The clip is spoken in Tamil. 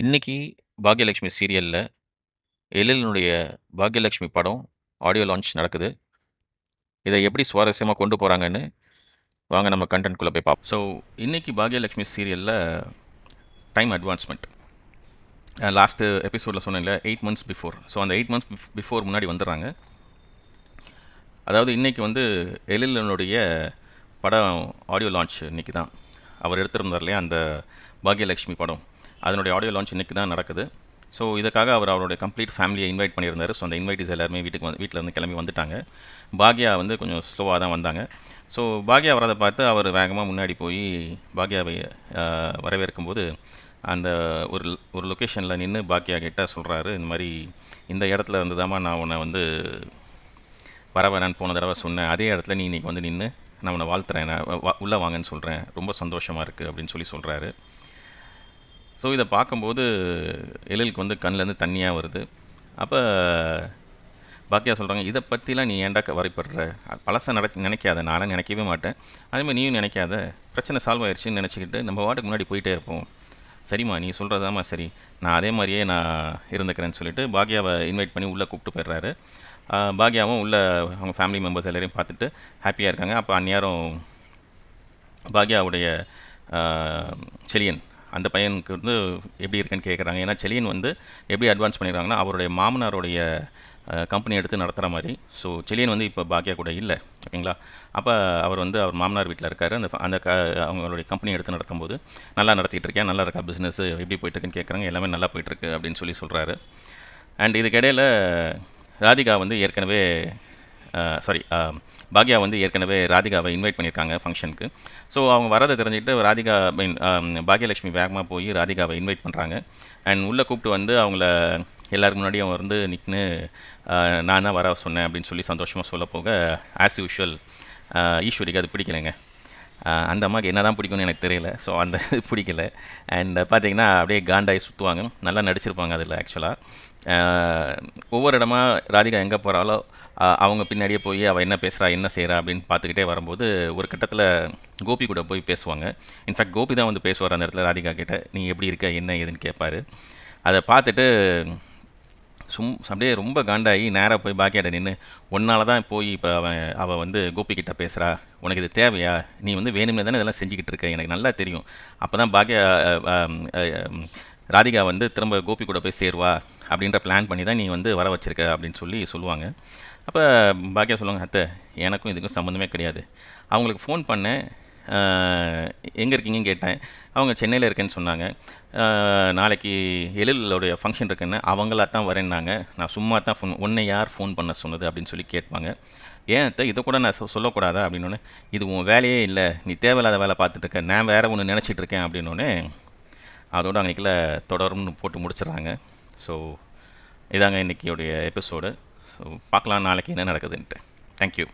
இன்னைக்கு பாக்யலட்சுமி சீரியலில் எழிலனுடைய பாக்யலட்சுமி படம் ஆடியோ லான்ச் நடக்குது. இதை எப்படி சுவாரஸ்யமாக கொண்டு போகிறாங்கன்னு வாங்க நம்ம கண்டென்ட்குள்ளே போய் பார்ப்போம். ஸோ இன்றைக்கி பாக்யலட்சுமி சீரியலில் டைம் அட்வான்ஸ்மெண்ட். லாஸ்ட்டு எபிசோடில் சொன்னேன்ல எயிட் மந்த்ஸ் பிஃபோர். ஸோ அந்த எயிட் மந்த்ஸ் பிஃபோர் முன்னாடி வந்துடுறாங்க. அதாவது இன்றைக்கி வந்து எழிலனுடைய படம் ஆடியோ லான்ச் இன்னைக்கு தான். அவர் எடுத்திருந்தார் இல்லையா அந்த பாக்யலட்சுமி படம். அதனுடைய ஆடியோ லான்ச் இன்னைக்கு தான் நடக்குது. ஸோ இதுக்காக அவர் அவருடைய கம்ப்ளீட் ஃபேமிலியை இன்வைட் பண்ணியிருந்தார். ஸோ அந்த இன்வைட்டிஸ் எல்லாருமே வீட்டுக்கு வந்து வீட்டில் இருந்து கிளம்பி வந்துட்டாங்க. பாக்யா வந்து கொஞ்சம் ஸ்லோவாக தான் வந்தாங்க. ஸோ பாக்யா வரதை பார்த்து அவர் வேகமாக முன்னாடி போய் பாக்யாவை வரவேற்கும்போது அந்த ஒரு ஒரு லொக்கேஷனில் நின்று பாக்யா கிட்ட சொல்கிறாரு இந்த மாதிரி இந்த இடத்துல இருந்துதாம்மா நான் உன்னை வந்து வர வேணான்னு போன தடவை சொன்னேன் அதே இடத்துல நீ இன்னைக்கு வந்து நின்று நான் உன்னை வாழ்த்துறேன் நான் உள்ளே வாங்கன்னு சொல்கிறேன் ரொம்ப சந்தோஷமாக இருக்குது அப்படின்னு சொல்லி சொல்கிறாரு ஸோ இதை பார்க்கும்போது எழிலுக்கு வந்து கண்ணிலேருந்து தண்ணியாக வருது. அப்போ பாக்கியா சொல்கிறாங்க இதை பற்றிலாம் நீ ஏன்டா வரைப்படுற பழசை நட நினைக்காத. நானும் நினைக்கவே மாட்டேன். அதேமாதிரி நீயும் நினைக்காத. பிரச்சனை சால்வ் ஆயிடுச்சுன்னு நினச்சிக்கிட்டு நம்ம வாட்டுக்கு முன்னாடி போயிட்டே இருப்போம். சரிம்மா நீ சொல்கிறதாம்மா சரி. நான் அதே மாதிரியே நான் இருந்துக்கிறேன்னு சொல்லிட்டு பாக்யாவை இன்வைட் பண்ணி உள்ளே கூப்பிட்டு போயிடுறாரு. பாக்யாவும் உள்ளே அவங்க ஃபேமிலி மெம்பர்ஸ் எல்லாரையும் பார்த்துட்டு ஹாப்பியாக இருக்காங்க. அப்போ அந்நேரம் பாக்யாவுடைய செலியன் அந்த பையனுக்கு வந்து எப்படி இருக்குன்னு கேட்குறாங்க ஏன்னா செலியன் வந்து எப்படி அட்வான்ஸ் பண்ணிடுறாங்கன்னா அவருடைய மாமனாருடைய கம்பெனி எடுத்து நடத்துகிற மாதிரி. ஸோ செலியன் வந்து இப்போ பாக்கியா கூட இல்லை. ஓகேங்களா? அப்போ அவர் வந்து அவர் மாமனார் வீட்டில் இருக்கார். அந்த அந்த க அவங்களுடைய கம்பெனி எடுத்து நடத்தும் போது நல்லா நடத்திட்டு இருக்கேன் நல்லா இருக்கா? பிஸ்னஸ் எப்படி போயிட்டுருக்குன்னு கேட்குறாங்க எல்லாமே நல்லா போயிட்டுருக்கு அப்படின்னு சொல்லி சொல்கிறாரு அண்ட் இதுக்கிடையில் ராதிகா வந்து ஏற்கனவே சாரி பாக்யா வந்து ஏற்கனவே ராதிகாவை இன்வைட் பண்ணியிருக்காங்க ஃபங்க்ஷனுக்கு ஸோ அவங்க வரதை தெரிஞ்சுக்கிட்டு ராதிகா மீன் பாக்யலட்சுமி வேகமாக போய் ராதிகாவை இன்வைட் பண்ணுறாங்க அண்ட் உள்ளே கூப்பிட்டு வந்து அவங்கள எல்லாருக்கு முன்னாடியும் வந்து நிற்குன்னு நான் தான் வர சொன்னேன் அப்படின்னு சொல்லி சந்தோஷமாக சொல்ல போக ஆஸ் யூஷுவல் ஈஸ்வரிக்கு அது பிடிக்கலைங்க. அந்த அம்மாவுக்கு என்ன தான் பிடிக்கும்னு எனக்கு தெரியல. ஸோ அந்த இது பிடிக்கல. அண்ட் பார்த்தீங்கன்னா அப்படியே காண்டாய் சுற்றுவாங்க நல்லா நடிச்சிருப்பாங்க அதில் ஆக்சுவலாக ஒவ்வொரு இடமா ராதிகா எங்கே போகிறாலோ அவங்க பின்னாடியே போய் அவள் என்ன பேசுகிறா என்ன செய்கிறா அப்படின்னு பார்த்துக்கிட்டே வரும்போது ஒரு கட்டத்தில் கோபி கூட போய் பேசுவாங்க. இன்ஃபேக்ட் கோபி தான் வந்து பேசுவார் அந்த இடத்துல ராதிகா கிட்டே. நீ எப்படி இருக்க? என்ன ஏதுன்னு கேட்பாரு அதை பார்த்துட்டு சும் அப்படியே ரொம்ப காண்டாகி நேராக போய் பாக்கியாட்ட நின்று உன்னால தான் போய் இப்போ அவன் அவள் வந்து கோபிக்கிட்ட பேசுகிறா உனக்கு இது தேவையா? நீ வந்து வேணுமே தானே இதெல்லாம் செஞ்சுக்கிட்டு இருக்க. எனக்கு நல்லா தெரியும். அப்போ தான் பாக்கியா ராதிகா வந்து திரும்ப கோபி கூட போய் சேருவா. அப்படின்ற பிளான் பண்ணி தான் நீ வந்து வர வச்சுருக்க. அப்படின்னு சொல்லி சொல்லுவாங்க. அப்போ பாக்கியா சொல்லுவாங்க அத்தை எனக்கும் இதுக்கும் சம்மந்தமே கிடையாது. அவங்களுக்கு ஃபோன் பண்ணேன். எங்கே இருக்கீங்கன்னு கேட்டேன். அவங்க சென்னையில் இருக்கேன்னு சொன்னாங்க. நாளைக்கு எழிலோடைய ஃபங்க்ஷன் இருக்குன்னு அவங்களா தான் வரேன்னாங்க. நான் சும்மா தான் ஃபோன் உன்னை யார் ஃபோன் பண்ண சொன்னது அப்படின்னு சொல்லி கேட்பாங்க. ஏன் அத்தை இதை கூட நான் சொ- சொல்லக்கூடாதா? அப்படின்னோடனே இது உன் வேலையே இல்லை. நீ தேவையில்லாத வேலை பார்த்துட்டு இருக்க. நான் வேறு ஒன்று நினச்சிட்டு இருக்கேன் அப்படின்னோடனே அதோடு அன்றைக்கில் தொடரும்னு போட்டு முடிச்சிடுறாங்க. ஸோ இதாங்க இன்றைக்கியோடைய எபிசோடு ஸோ பார்க்கலாம் நாளைக்கு என்ன நடக்குதுன்ட்டு. தேங்க்யூ